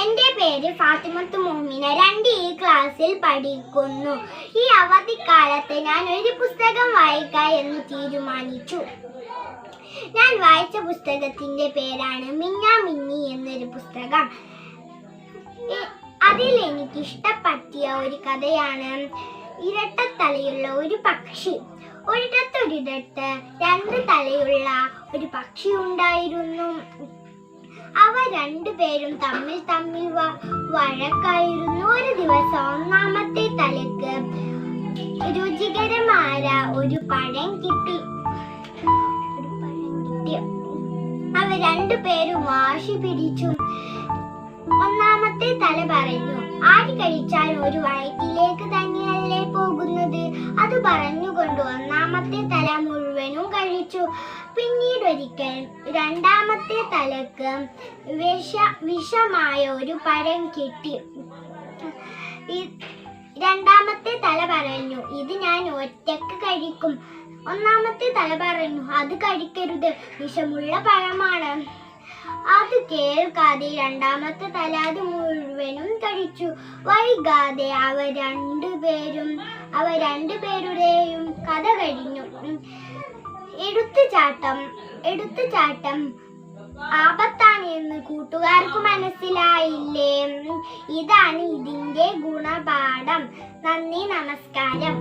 എന്റെ പേര് ഫാത്തിമത്ത് മോമിന. രണ്ട് ഈ ക്ലാസ്സിൽ പഠിക്കുന്നു. ഈ അവധിക്കാലത്ത് ഞാൻ ഒരു പുസ്തകം വായിക്കാൻ എന്ന് തീരുമാനിച്ചു. ഞാൻ വായിച്ച പുസ്തകത്തിന്റെ പേരാണ് മിന്ന മിന്നി എന്നൊരു പുസ്തകം. അതിൽ എനിക്ക് ഇഷ്ടപ്പെട്ടിയ ഒരു കഥയാണ്. ഇരട്ടത്തലയുള്ള ഒരു പക്ഷി. ഒരിടത്തൊരിടത്ത് രണ്ട് തലയുള്ള ഒരു പക്ഷി ഉണ്ടായിരുന്നു. അവ രണ്ടുപേരും തമ്മിൽ തമ്മിൽ വഴക്കായിരുന്നു ഒരു ദിവസം. ഒന്നാമത്തെ തലക്ക് രുചികരമായ ഒരു പഴം കിട്ടി. അവ രണ്ടുപേരും വാശി പിടിച്ചു. ഒന്നാമത്തെ തല പറഞ്ഞു ആര് കഴിച്ചാൽ ഒരു വയറ്റിലേക്ക് തന്നെയല്ലേ അത് പറഞ്ഞുകൊണ്ട് ഒന്നാമത്തെ തല മുഴുവനും കഴിച്ചു. പിന്നീട് ഒരിക്കൽ രണ്ടാമത്തെ തലക്ക് വിഷ വിഷമായ ഒരു പരം കിട്ടി. രണ്ടാമത്തെ തല പറഞ്ഞു ഇത് ഞാൻ ഒറ്റയ്ക്ക് കഴിക്കും. ഒന്നാമത്തെ തല പറഞ്ഞു അത് കഴിക്കരുത്. വിഷമുള്ള പഴമാണ്. അത് കേൾക്കാതെ രണ്ടാമത്തെ തലാത് മുഴുവനും കഴിച്ചു വൈകാതെ അവ രണ്ടുപേരും അവ രണ്ടുപേരുടെയും കഥ കഴിഞ്ഞു. എടുത്തുചാട്ടം എടുത്തുചാട്ടം ആപത്താണ് എന്ന് കൂട്ടുകാർക്ക് മനസ്സിലായില്ലേ. ഇതാണ് ഇതിന്റെ ഗുണപാഠം നന്ദി നമസ്കാരം